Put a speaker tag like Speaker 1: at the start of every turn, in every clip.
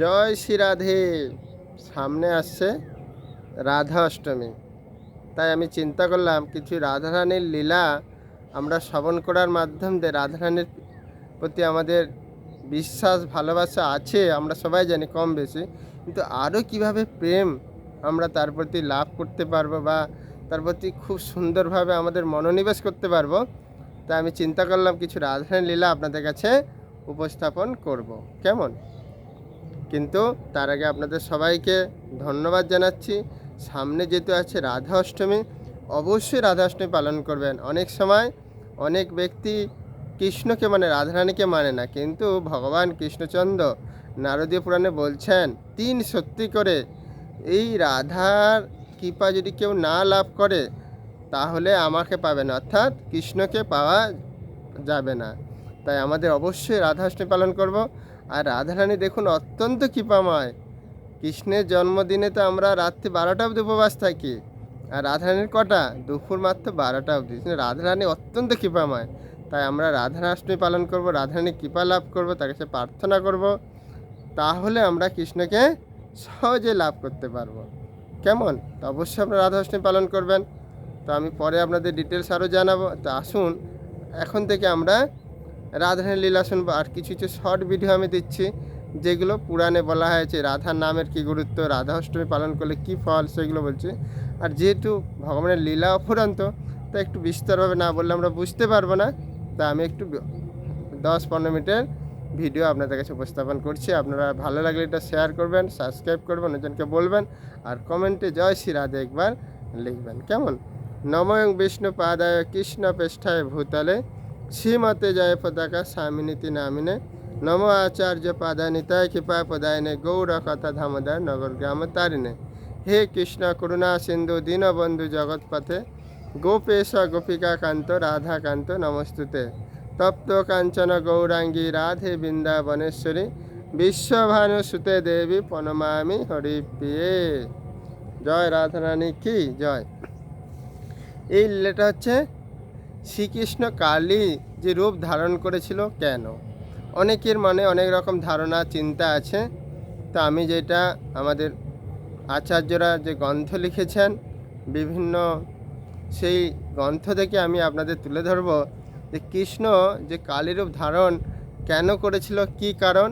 Speaker 1: জয় শ্রী রাধে। সামনে আসছে রাধা অষ্টমী। তাই আমি চিন্তা করলাম, কিছু রাধারানীর লীলা আমরা শ্রবণ করার মাধ্যম দিয়ে রাধারানীর প্রতি আমাদের বিশ্বাস, ভালোবাসা আছে, আমরা সবাই জানি কম বেশি। কিন্তু আরও কীভাবে প্রেম আমরা তার প্রতি লাভ করতে পারব বা তার প্রতি খুব সুন্দরভাবে আমাদের মনোনিবেশ করতে পারব, তাই আমি চিন্তা করলাম কিছু রাধারানী লীলা আপনাদের কাছে উপস্থাপন করব। কেমন? কিন্তু তার আগে আপনাদের সবাইকে ধন্যবাদ জানাচ্ছি। সামনে যেহেতু আছে রাধা অষ্টমী, অবশ্যই রাধা অষ্টমী পালন করবেন। অনেক সময় অনেক ব্যক্তি কৃষ্ণকে মানে রাধারানীকে মানে না, কিন্তু ভগবান কৃষ্ণচন্দ্র নারদীয় পুরাণে বলছেন, তিন সত্যি করে, এই রাধার কৃপা যদি কেউ না লাভ করে, তাহলে আমাকে পাবে না। অর্থাৎ কৃষ্ণকে পাওয়া যাবে না। তাই আমাদের অবশ্যই রাধাষ্টমী পালন করব। আর রাধারানী দেখুন, অত্যন্ত কৃপাময়। কৃষ্ণের জন্মদিনে তো আমরা রাত্রি বারোটা অবধি উপবাস থাকি। আর রাধারানীর কটা? দুপুর মাত্র বারোটা অবধি। রাধারানী অত্যন্ত কৃপাময়। তাই আমরা রাধারাষ্টমী পালন করব রাধারানী কৃপা লাভ করব, তার কাছে প্রার্থনা করব। তাহলে আমরা কৃষ্ণকে সহজে লাভ করতে পারব। কেমন? তো অবশ্যই আপনারা রাধাষ্টমী পালন করবেন। তো আমি পরে আপনাদের ডিটেলস আরও জানাব। তো আসুন, এখন থেকে আমরা রাধারানী লীলা শুনব। আর কিছু কিছু শর্ট ভিডিও আমি দিচ্ছি, যেগুলো পুরাণে বলা হয়েছে, রাধার নামের কী গুরুত্ব, রাধা অষ্টমী পালন করলে কী ফল, সেগুলো বলছি। আর যেহেতু ভগবানের লীলা অফুরন্ত, তা একটু বিস্তারভাবে না বললে আমরা বুঝতে পারব না, তা আমি একটু দশ পনেরো মিনিটের ভিডিও আপনাদের কাছে উপস্থাপন করছি। আপনারা ভালো লাগলে এটা শেয়ার করবেন সাবস্ক্রাইব করবেন, অন্যজনকে বলবেন, আর কমেন্টে জয় শ্রী রাধে একবার লিখবেন। কেমন? নময়ং বিষ্ণু পাদায় কৃষ্ণ পেষ্ঠায় ভূতলে শ্রীমতে জয় পতাকা স্বামিনীতি নামিনে নম আচার্য পাদানিতায় কৃপা পদায়নে গৌর কথা ধামদার নগর গ্রাম তারিণে হে কৃষ্ণ করুণা সিন্ধু দীনবন্ধু জগৎপথে গোপেশ গোপিকা কান্ত রাধা কান্ত নমস্তুতে তপ্ত কাঞ্চন গৌরাঙ্গী রাধে বৃন্দাবনেশ্বরী বিশ্বভানু সুতে দেবী প্রণমামি হরিপ্রিয়ে জয় রাধারানী কি জয় এই লীলাটা হচ্ছে শ্রীকৃষ্ণ কালী যে রূপ ধারণ করেছিল কেন? অনেকের মনে অনেক রকম ধারণা, চিন্তা আছে। তা আমি যেটা আমাদের আচার্যরা যে গ্রন্থ লিখেছেন, বিভিন্ন সেই গ্রন্থ থেকে আমি আপনাদের তুলে ধরব যে কৃষ্ণ যে কালী রূপ ধারণ কেন করেছিল, কি কারণ?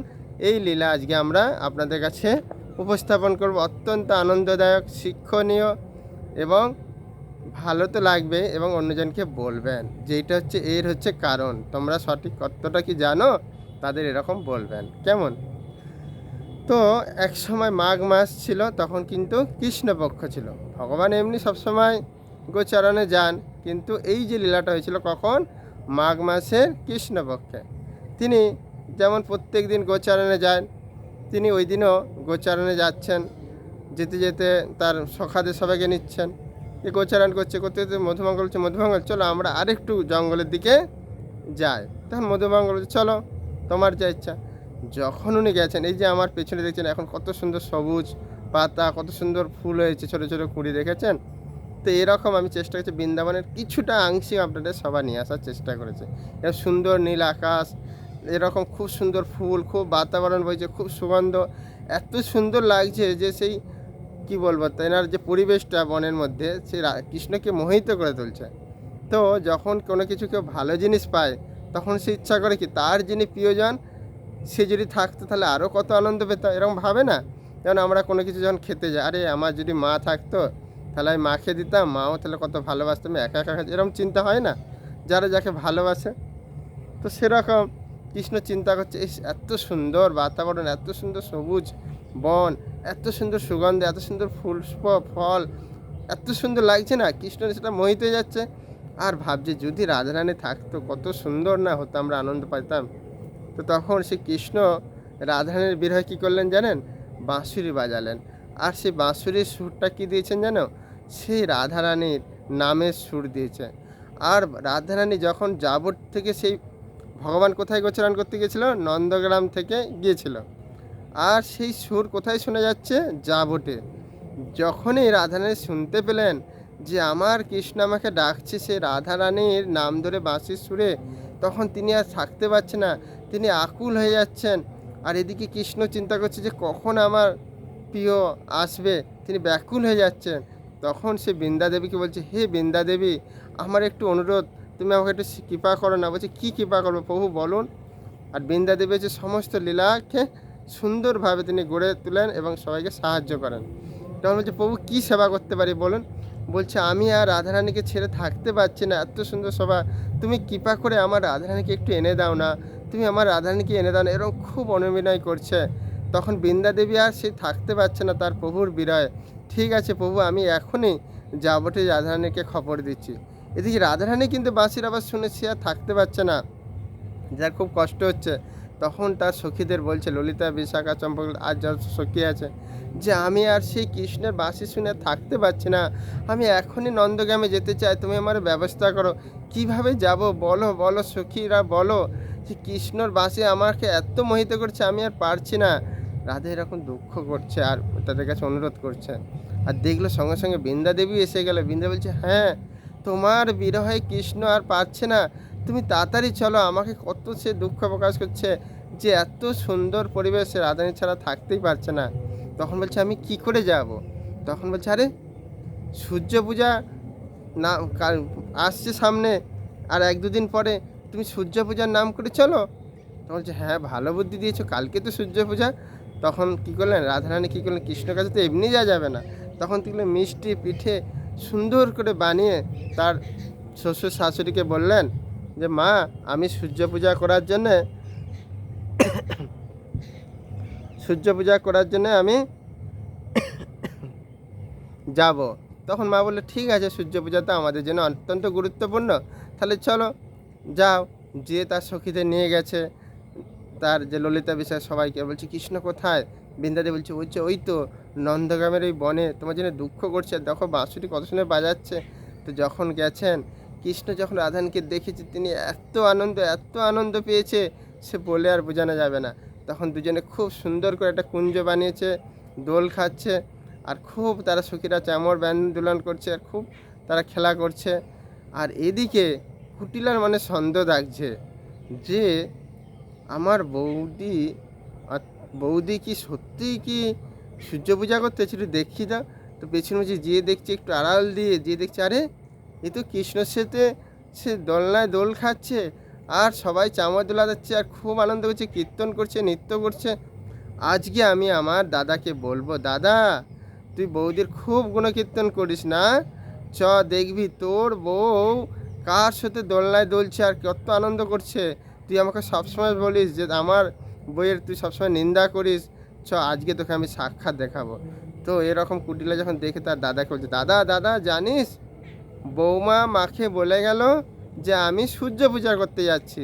Speaker 1: এই লীলা আজকে আমরা আপনাদের কাছে উপস্থাপন করব। অত্যন্ত আনন্দদায়ক, শিক্ষণীয় এবং ভালো তো লাগবে এবং অন্যজনকে বলবেন। যেটা হচ্ছে, এর হচ্ছে কারণ। তোমরা সঠিক কতটা কি জানো? তাদের এরকম বলবেন। কেমন? তো এক সময় মাঘ মাস ছিল, তখন কিন্তু কৃষ্ণপক্ষ ছিল। ভগবান এমনি সবসময় গোচারণে যান, কিন্তু এই যে লীলাটা হয়েছিল কখন? মাঘ মাসের কৃষ্ণপক্ষে। তিনি যেমন প্রত্যেক দিন গোচারণে যান, তিনি ওই দিনও গোচারণে যাচ্ছেন, যেতে যেতে তার সখাদের সবাইকে নিচ্ছেন। যে গোচারণ করছে করতে করতে মধুমঙ্গল হচ্ছে মধুমঙ্গল চলো আমরা আরেকটু জঙ্গলের দিকে যাই। তখন মধুমঙ্গল বলছে, চলো তোমার যা ইচ্ছা। যখন উনি গেছেন এই যে আমার পেছনে দেখছেন এখন কত সুন্দর সবুজ পাতা কত সুন্দর ফুল হয়েছে ছোটো ছোটো কুড়ি দেখেছেন? তো এরকম আমি চেষ্টা করছি বৃন্দাবনের কিছুটা আংশিক আপনাদের সবাই নিয়ে আসার চেষ্টা করেছে। এর সুন্দর নীল আকাশ এরকম খুব সুন্দর ফুল খুব বাতাবরণ বইছে খুব সুগন্ধ। এত সুন্দর লাগছে যে সেই কি বলব তেনার যে পরিবেশটা বনের মধ্যে, সে কৃষ্ণকে মোহিত করে তুলছে। তো যখন কোনো কিছু কেউ ভালো জিনিস পায়, তখন সে ইচ্ছা করে কি তার যিনি প্রিয়জন, সে যদি থাকতো তাহলে আরও কত আনন্দ পেত, এরকম ভাবে না? যেমন আমরা কোনো কিছু যখন খেতে যাই, আরে আমার যদি মা থাকতো, তাহলে আমি মাকে দিতাম, মাও তাহলে কত ভালোবাসতাম একা একা এরকম চিন্তা হয় না? যারা যাকে ভালোবাসে। তো সেরকম কৃষ্ণ চিন্তা করছে, ইস, এত সুন্দর বাতাবরণ, এত সুন্দর সবুজ বন, এত সুন্দর সুগন্ধ, এত সুন্দর ফুল ফল, এত সুন্দর লাগছে না? কৃষ্ণ সেটা মোহিত হয়ে যাচ্ছে। আর ভাবছে যদি রাধারানী থাকতো, কত সুন্দর না হতো, আমরা আনন্দ পাইতাম। তো তখন সে কৃষ্ণ রাধারানীর বিরহে কী করলেন জানেন? বাঁশুরি বাজালেন। আর সেই বাঁশুরির সুরটা কী দিয়েছেন জানো? সেই রাধারানীর নামের সুর দিয়েছে। আর রাধারানী যখন জাবর থেকে সেই ভগবান কোথায় গোচরণ করতে গিয়েছিল? নন্দগ্রাম থেকে গিয়েছিল। আর সেই সুর কোথায় শোনা যাচ্ছে? জাবটে যখনই রাধারানী শুনতে পেলেন যে আমার কৃষ্ণ আমাকে ডাকছে সে রাধারানীর নাম ধরে বাঁশির সুরে, তখন তিনি আর থাকতে পারছে না। তিনি আকুল হয়ে যাচ্ছেন। আর এদিকে কৃষ্ণ চিন্তা করছে যে কখন আমার প্রিয় আসবে? তিনি ব্যাকুল হয়ে যাচ্ছেন। তখন সে বৃন্দা দেবীকে বলছে, হে বৃন্দা দেবী আমার একটু অনুরোধ। তুমি আমাকে একটু কৃপা করো না। বলছে, কী কৃপা করব প্রভু, বলুন। আর বৃন্দা দেবী হচ্ছে সমস্ত লীলাকে সুন্দরভাবে তিনি গড়ে তোলেন এবং সবাইকে সাহায্য করেন। তখন বলছে, প্রভু, কী সেবা করতে পারি বলুন? বলছে, আমি আর রাধারানীকে ছেড়ে থাকতে পারছি না। এত সুন্দর সভা। তুমি কৃপা করে আমার রাধারানীকে একটু এনে দাও না। তুমি আমার রাধারানীকে এনে দাও না। এরকম খুব অনুবিনয় করছে। তখন বৃন্দা দেবী আর সে থাকতে পারছে না তার প্রভুর বিরয়ে। ঠিক আছে প্রভু, আমি এখনই যাবটে রাধারানীকে খবর দিচ্ছি। এদিকে রাধারানী কিন্তু বাঁশির আবার শুনেছি আর থাকতে পারছে না। যার খুব কষ্ট হচ্ছে। তখন তার সখীদের বলছে, ললিতা, বিশাখা, চম্পক, আর যত সখী আছে, যে আমি আর সেই কৃষ্ণের বাঁশি শুনে থাকতে পারছি না। আমি এখনই নন্দগ্রামে যেতে চাই, তুমি আমার ব্যবস্থা করো। কীভাবে যাব? বলো বলো সখীরা, বলো যে কৃষ্ণর বাঁশি আমাকে এত মোহিত করছে, আমি আর পারছি না। রাধা এরকম দুঃখ করছে আর তাদের কাছে অনুরোধ করছে। আর দেখল সঙ্গে সঙ্গে বৃন্দা দেবী এসে গেল। বৃন্দা বলছে হ্যাঁ তোমার বিরহে কৃষ্ণ আর পারছে না। তুমি তাড়াতাড়ি চলো, আমাকে কত সে দুঃখ প্রকাশ করছে যে এত সুন্দর পরিবেশে রাধানী ছাড়া থাকতেই পারছে না। তখন বলছে, আমি কি করে যাব? তখন বলছে, আরে, সূর্য পূজা না আসছে সামনে আর এক দুদিন পরে। তুমি সূর্য পূজার নাম করে চলো। তখন বলছে হ্যাঁ ভালো বুদ্ধি দিয়েছ, কালকে তো সূর্য পূজা। তখন কী করলেন, রাধারানী কী করলেন কৃষ্ণ কাছে তো এমনি যাওয়া যাবে না। তখন তিনি মিষ্টি, পিঠে সুন্দর করে বানিয়ে তার শ্বশুর শাশুড়িকে বললেন যে, মা, আমি সূর্য পূজা করার জন্যে সূর্য পূজা করার জন্যে আমি যাব। তখন মা বলল, ঠিক আছে, সূর্য পূজা তো আমাদের জন্য অত্যন্ত গুরুত্বপূর্ণ। তাহলে চলো, যাও। যে তার সখীতে নিয়ে গেছে, তার যে ললিতা বিষয় সবাইকে বলছে, কৃষ্ণ কোথায়? বৃন্দাদি বলছে বলছে ওই তো নন্দগ্রামের ওই বনে তোমার জন্য দুঃখ করছে। দেখো বাঁশুরি কত সুন্দর বাজাচ্ছে। তো যখন গেছেন, কৃষ্ণ যখন রাধানকে দেখেছে, তিনি এত আনন্দ এত আনন্দ পেয়েছে, সে বলে আর বোঝানো যাবে না। তখন দুজনে খুব সুন্দর করে একটা কুঞ্জ বানিয়েছে, দোল খাচ্ছে, আর খুব তারা সুখীরা চামর ব্যান দোলন করছে, আর খুব তারা খেলা করছে। আর এদিকে কুটিলার মানে সন্দেহ লাগছে যে, আমার বৌদি বৌদি কি সত্যিই কি সূর্য পূজা করতে একটু দেখি না। তো পেছনে যে যেয়ে দেখছি একটু আড়াল দিয়ে যেয়ে দেখছি, আরে, এ তো কৃষ্ণর সাথে সে দোলনায় দোল খাচ্ছে, আর সবাই চামর দোলা যাচ্ছে, আর খুব আনন্দ করছে, কীর্তন করছে, নৃত্য করছে। আজকে আমি আমার দাদাকে বলব, দাদা, তুই বৌদির খুব গুণকীর্তন করিস না? চ, দেখবি তোর বউ কার সাথে দোলনায় দোলছে আর কত আনন্দ করছে। তুই আমাকে সবসময় বলিস যে, আমার বইয়ের তুই সবসময় নিন্দা করিস। চ, আজকে তোকে আমি সাক্ষাৎ দেখাবো। তো এরকম কুটিলা যখন দেখে তার দাদাকে বলছে, দাদা দাদা, জানিস, বৌমা মাকে বলে গেল যে আমি সূর্য পূজা করতে যাচ্ছি।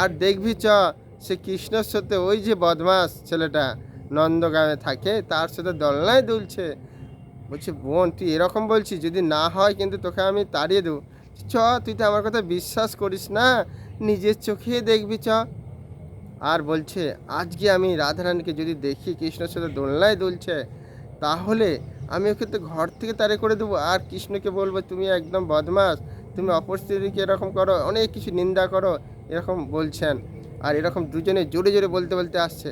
Speaker 1: আর দেখবি চ, সে কৃষ্ণর সাথে ওই যে বদমাস ছেলেটা নন্দগ্রামে থাকে, তার সাথে দোলনায় দুলছে। বলছে, বোন, তুই এরকম বলছিস, যদি না হয় কিন্তু তোকে আমি তাড়িয়ে দেবো। চ, তুই তো আমার কথা বিশ্বাস করিস না, নিজের চোখে দেখবি, চ। আর বলছে, আজকে আমি রাধারানীকে যদি দেখি কৃষ্ণের সাথে দোলনায় দুলছে, তাহলে আমি ওকে তো ঘর থেকে তারে করে দেবো। আর কৃষ্ণকে বলব, তুমি একদম বদমাস, তুমি অপর স্ত্রীকে এরকম করো, অনেক কিছু নিন্দা করো, এরকম বলছেন। আর এরকম দুজনে জোরে জোরে বলতে বলতে আসছে,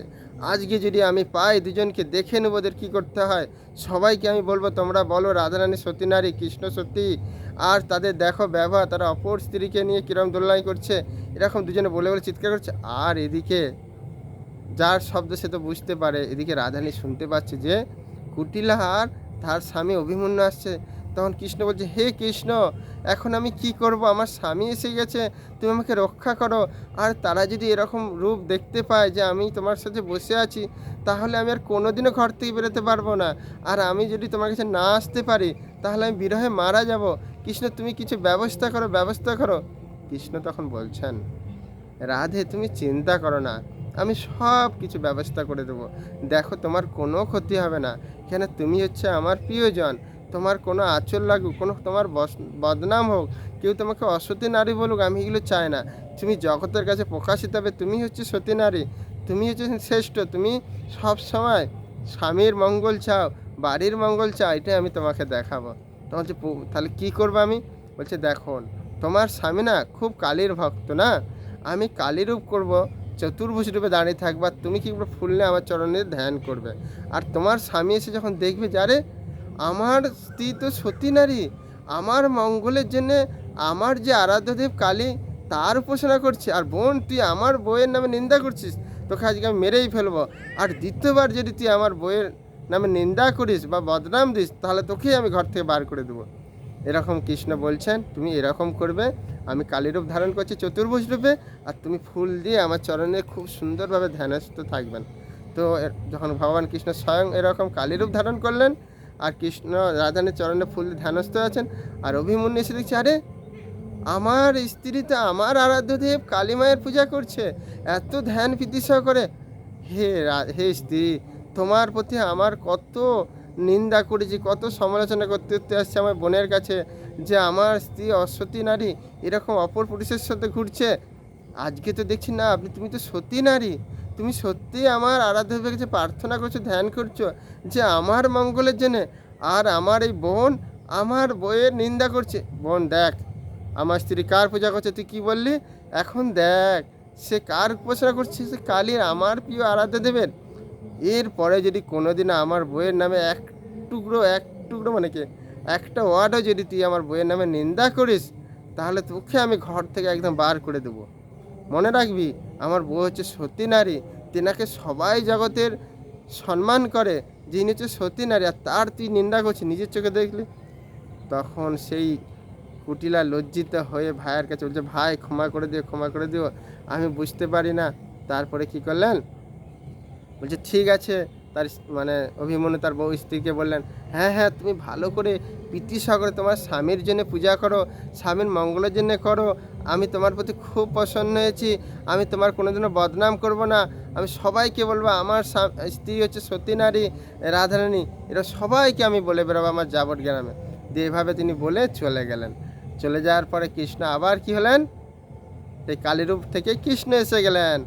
Speaker 1: আজকে যদি আমি পাই দুজনকে দেখে নেব ওদের কী করতে হয়, সবাইকে আমি বলব, তোমরা বলো রাধারানী সতী নারী, কৃষ্ণ সত্যি। আর তাদের দেখো ব্যবহার, তারা অপর স্ত্রীকে নিয়ে কিরম দোলনাই করছে, এরকম দুজনে বলে বলে চিৎকার করছে। আর এদিকে যার শব্দ সে তো বুঝতে পারে, এদিকে রাধানী শুনতে পাচ্ছে যে কুটিলা আর তার স্বামী অভিমন্যু আসছে। তখন কৃষ্ণ বলছে, হে কৃষ্ণ, এখন আমি কি করব? আমার স্বামী এসে গেছে, তুমি আমাকে রক্ষা করো। আর তারা যদি এরকম রূপ দেখতে পায় যে আমি তোমার সাথে বসে আছি, তাহলে আমি আর কোনোদিনও ঘর থেকে বেরোতে পারব না। আর আমি যদি তোমার কাছে না আসতে পারি, তাহলে আমি বিরহে মারা যাব। কৃষ্ণ, তুমি কিছু ব্যবস্থা করো ব্যবস্থা করো। কৃষ্ণ তখন বলছেন, রাধে, তুমি চিন্তা করো না। আমি সব কিছু ব্যবস্থা করে দেবো। দেখো, তোমার কোনো ক্ষতি হবে না। কেন, তুমি হচ্ছে আমার প্রিয়জন। তোমার কোনো আচর লাগুক, কোনো তোমার বদনাম হোক, কেউ তোমাকে অসতী নারী বলুক, আমি এগুলো চাই না। তুমি জগতের কাছে প্রকাশিত হবে, তুমি হচ্ছে সতী নারী, তুমি হচ্ছে শ্রেষ্ঠ, তুমি সব সময় স্বামীর মঙ্গল চাও, বাড়ির মঙ্গল চাও, এটাই আমি তোমাকে দেখাবো। তখন তাহলে কী করব আমি? বলছে, দেখুন, তোমার স্বামী না খুব কালীর ভক্ত না? আমি কালী রূপ করব, চতুর্ভুজ রূপে দাঁড়িয়ে থাকবা তুমি কি ফুল নিয়ে আমার চরণে ধ্যান করবে? আর তোমার স্বামী এসে যখন দেখবে যে, আরে আমার স্ত্রী তো সতী নারী। আমার মঙ্গলের জন্যে আমার যে আরাধ্যদেব কালী, তার উপাসনা করছে। আর বোন, তুই আমার বইয়ের নামে নিন্দা করছিস, তোকে আজকে আমি মেরেই ফেলব। আর দ্বিতীয়বার যদি তুই আমার বইয়ের নামে নিন্দা করিস বা বদনাম দিস, তাহলে তোকেই আমি ঘর থেকে বার করে দেবো। এরকম কৃষ্ণ বলছেন, তুমি এরকম করবে। আমি কালীরূপ ধারণ করছি চতুর্ভুজ রূপে, আর তুমি ফুল দিয়ে আমার চরণে খুব সুন্দরভাবে ধ্যানস্থ থাকবেন। তো যখন ভগবান কৃষ্ণ স্বয়ং এরকম কালীরূপ ধারণ করলেন আর কৃষ্ণ রাধানের চরণে ফুল ধ্যানস্থ আছেন। আর অভিমন্যু এসে দেখছে আরে, আমার স্ত্রী তো আমার আরাধ্যদেব কালী মায়ের পূজা করছে, এত ধ্যান প্রীতিসহ করে। হে হে স্ত্রী, তোমার প্রতি আমার কত নিন্দা করেছি, কত সমালোচনা করতে করতে আসছে আমার বোনের কাছে যে আমার স্ত্রী অসতী নারী, এরকম অপর পুরুষের সাথে ঘুরছে। আজকে তো দেখছি না, আপনি, তুমি তো সতী নারী। তুমি সত্যি আমার আরাধ্যদেবের কাছে প্রার্থনা করছ, ধ্যান করছ যে আমার মঙ্গলের জন্যে আর আমার এই বোন আমার বইয়ের নিন্দা করছে। বোন, দেখ, আমার স্ত্রী কার পূজা করছে, তুই কী বললি? এখন দেখ, সে কার উপাসনা করছে? সে কালীর আমার প্রিয় আরাধ্য দেবের। এরপরে যদি কোনোদিন আমার বইয়ের নামে এক টুকরো এক টুকরো মানে কি, একটা ওয়ার্ডও যদি তুই আমার বইয়ের নামে নিন্দা করিস, তাহলে তোকে আমি ঘর থেকে একদম বার করে দেবো। মনে রাখবি, আমার বউ হচ্ছে সতী নারী, তেনাকে সবাই জগতের সম্মান করে, যিনি হচ্ছে সতী নারী, আর তার তুই নিন্দা করছিস, নিজের চোখে দেখলি? তখন সেই কুটিলা লজ্জিত হয়ে ভাইয়ের কাছে বলছে, ভাই, ক্ষমা করে দিও, ক্ষমা করে দিও, আমি বুঝতে পারি না। তারপরে কি করলেন? বলছে, ঠিক আছে। তার মানে অভিমন্যু তার বউ স্ত্রীকে বললেন হ্যাঁ হ্যাঁ তুমি ভালো করে প্রীতি করে তোমার স্বামীর জন্য পূজা করো, স্বামীর মঙ্গলের জন্য করো আমি তোমার প্রতি খুব প্রসন্ন হয়েছি। আমি তোমার কোনোদিনও বদনাম করব না। আমি সবাইকে বলব, আমার স্ত্রী হচ্ছে সতী নারী, রাধারানী, এরা সবাইকে আমি বলে বেরোবো আমার যাবট গ্রামে দিয়ে এভাবে তিনি বলে চলে গেলেন। চলে যাওয়ার পরে কৃষ্ণ আবার কি হলেন? সেই কালীরূপ থেকে কৃষ্ণ এসে গেলেন।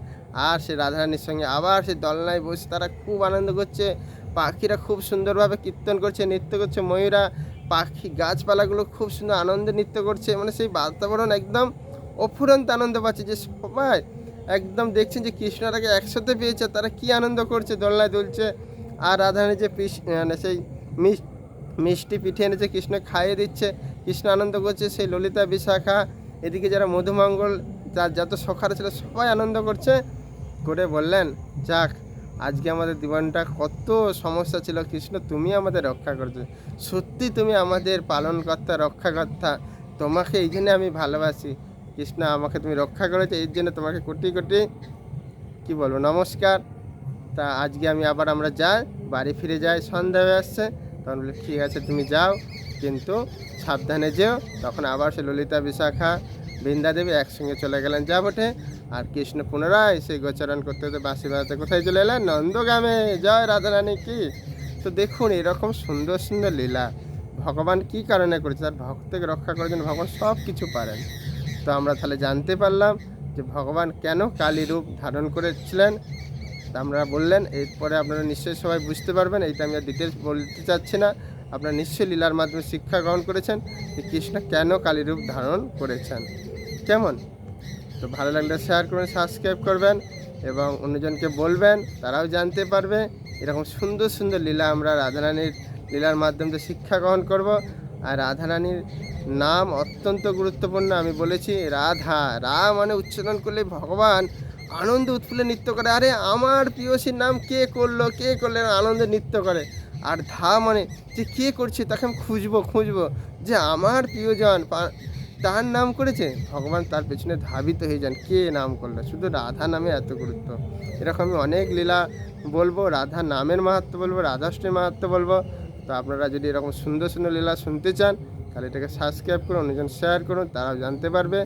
Speaker 1: আর সে রাধারানীর সঙ্গে আবার সে দলনায় বসে তারা খুব আনন্দ করছে। পাখিরা খুব সুন্দরভাবে কীর্তন করছে, নৃত্য করছে, ময়ূরা, পাখি, গাছপালাগুলো খুব সুন্দর আনন্দে নৃত্য করছে। মানে সেই বাতাবরণ একদম অফুরন্ত আনন্দ পাচ্ছে যে সবাই একদম দেখছেন যে কৃষ্ণটাকে একসাথে পেয়েছে, তারা কি আনন্দ করছে, দোলনায় দুলছে। আর রাধারানী যে পিস মানে সেই মিষ্টি পিঠে এনেছে, কৃষ্ণ খাইয়ে দিচ্ছে, কৃষ্ণ আনন্দ করছে, সেই ললিতা বিশাখা, এদিকে যারা মধুমঙ্গল, যার যত সখারা ছিল, সবাই আনন্দ করছে। করে বললেন, যাক, আজকে আমাদের জীবনটা কত সমস্যা ছিল, কৃষ্ণ তুমি আমাদের রক্ষা করছ। সত্যি তুমি আমাদের পালনকর্তা, রক্ষাকর্তা, তোমাকে এই জন্য আমি ভালোবাসি। কৃষ্ণ, আমাকে তুমি রক্ষা করেছ এই জন্য তোমাকে কোটি কোটি কি বলব, নমস্কার। তা আজকে আমি আবার আমরা যাই, বাড়ি ফিরে যাই, সন্ধ্যা হয়ে আসছে। তখন বলি, ঠিক আছে, তুমি যাও, কিন্তু সাবধানে যেও। তখন আবার সে ললিতা বিশাখা, বৃন্দা দেবী একসঙ্গে চলে গেলেন যা বটে আর কৃষ্ণ পুনরায় সেই গোচরণ করতে করতে বাঁশি বাজাতে কোথায় চলে এলেন? নন্দগ্রামে। জয় রাধারানী কি? তো দেখুন, এরকম সুন্দর সুন্দর লীলা। ভগবান কি কারণে করেছে? তার ভক্তকে রক্ষা করার জন্য ভগবান সব কিছু পারেন। তো আমরা তাহলে জানতে পারলাম যে ভগবান কেন কালী রূপ ধারণ করেছিলেন। তা আমরা বললেন, এরপরে আপনারা নিশ্চয়ই সবাই বুঝতে পারবেন, এইটা আমি আর ডিটেলস বলতে চাচ্ছি না। আপনারা নিশ্চয়ই লীলার মাধ্যমে শিক্ষা গ্রহণ করেছেন যে কৃষ্ণ কেন কালী রূপ ধারণ করেছেন। কেমন? তো ভালো লাগলে শেয়ার করবেন সাবস্ক্রাইব করবেন এবং অন্যজনকে বলবেন, তারাও জানতে পারবে। এরকম সুন্দর সুন্দর লীলা আমরা রাধারানীর লীলার মাধ্যমে শিক্ষা গ্রহণ করব। আর রাধারানীর নাম অত্যন্ত গুরুত্বপূর্ণ, আমি বলেছি, রাধা রা মানে উচ্চারণ করলে ভগবান আনন্দ উৎফুল্লে নৃত্য করে। আরে, আমার প্রিয়সীর নাম কে করল? কে করলে আনন্দে নৃত্য করে? আর ধা মানে যে কে করছে তাকে আমি খুঁজবো খুঁজবো। যে আমার প্রিয়জন তার নাম করেছে? ভগবান তার পেছনে ধাবিত হয়ে যান, কে নাম করল? শুধু রাধা নামে এত গুরুত্ব। এরকম আমি অনেক লীলা বলব, রাধা নামের মাহাত্ম বলব রাধাষ্টমীর মাহাত্ম বলব। তো আপনারা যদি এরকম সুন্দর সুন্দর লীলা শুনতে চান, তাহলে এটাকে সাবস্ক্রাইব করুন, অন্যজন শেয়ার করুন, তারাও জানতে পারবে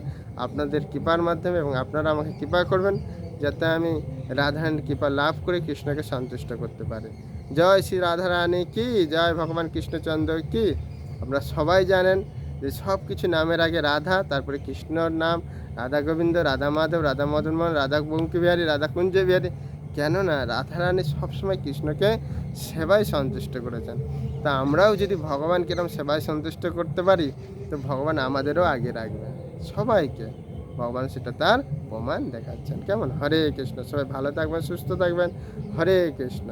Speaker 1: আপনাদের কৃপার মাধ্যমে এবং আপনারা আমাকে কৃপা করবেন যাতে আমি রাধারানীর কৃপা লাভ করে কৃষ্ণকে সন্তুষ্ট করতে পারি। জয় শ্রী রাধারানী কি? জয় ভগবান কৃষ্ণচন্দ্র কি? আপনারা সবাই জানেন যে সব কিছু নামের আগে রাধা, তারপরে কৃষ্ণর নাম, রাধা গোবিন্দ, রাধা মাধব, রাধা মদন মোহন রাধা বঙ্কি বিহারী রাধা কুঞ্জ বিহারী কেননা রাধারানী সবসময় কৃষ্ণকে সেবাই সন্তুষ্ট করেছেন। তা আমরাও যদি ভগবান কিরম সেবায় সন্তুষ্ট করতে পারি, তো ভগবান আমাদেরও আগে রাখবে। সবাইকে ভগবান সেটা তার প্রমাণ দেখাচ্ছেন। কেমন? হরে কৃষ্ণ। সবাই ভালো থাকবেন, সুস্থ থাকবেন। হরে কৃষ্ণ।